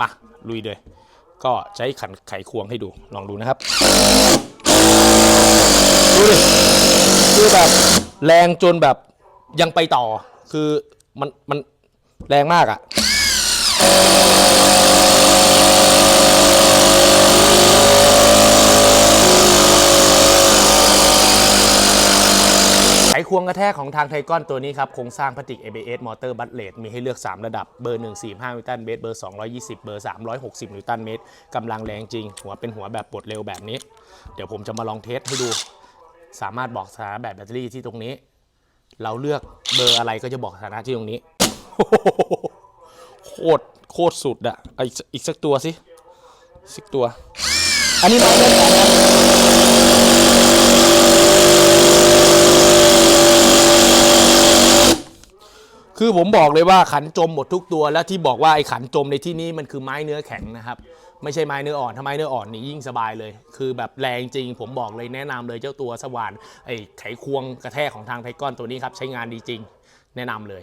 มาลุยเลย ก็ใช้ขันไขควงให้ดูลองดูนะครับ ดูดิคือแบบแรงจนแบบยังไปต่อ คือมันมันแรงมากอะ่ะ ไขควงกระแทกของทางไทก้อนตัวนี้ครับโครงสร้างพลาสติก ABS มอเตอร์บัตเลตมีให้เลือก 3 ระดับเบอร์ 145 นิวตันเมตรเบอร์ 220 เบอร์ 360 นิวตันเมตรกำลังแรงจริง หัวเป็นหัวแบบปลดเร็วแบบนี้ เดี๋ยวผมจะมาลองเทสให้ดู สามารถบอกสถานะแบบแบตเตอรี่ที่ตรงนี้ เราเลือกเบอร์อะไรก็จะบอกสถานะที่ตรงนี้โคตรโคตรสุดอะอีกสักอีกสักตัวสิสักตัว อันนี้ม้เล่นกันนะ คือผมบอกเลยว่าขันจมหมดทุกตัว แล้วที่บอกว่าไอ้ขันจมในที่นี้มันคือไม้เนื้อแข็งนะครับ ไม่ใช่ไม้เนื้ออ่อนถ้าไม้เนื้ออ่อนนี่ยิ่งสบายเลย คือแบบแรงจริง ผมบอกเลยแนะนำเลยเจ้าตัวสว่านไอ้ไขควงกระแทกของทางไทก้อนตัวนี้ครับใช้งานดีจริง แนะนำเลย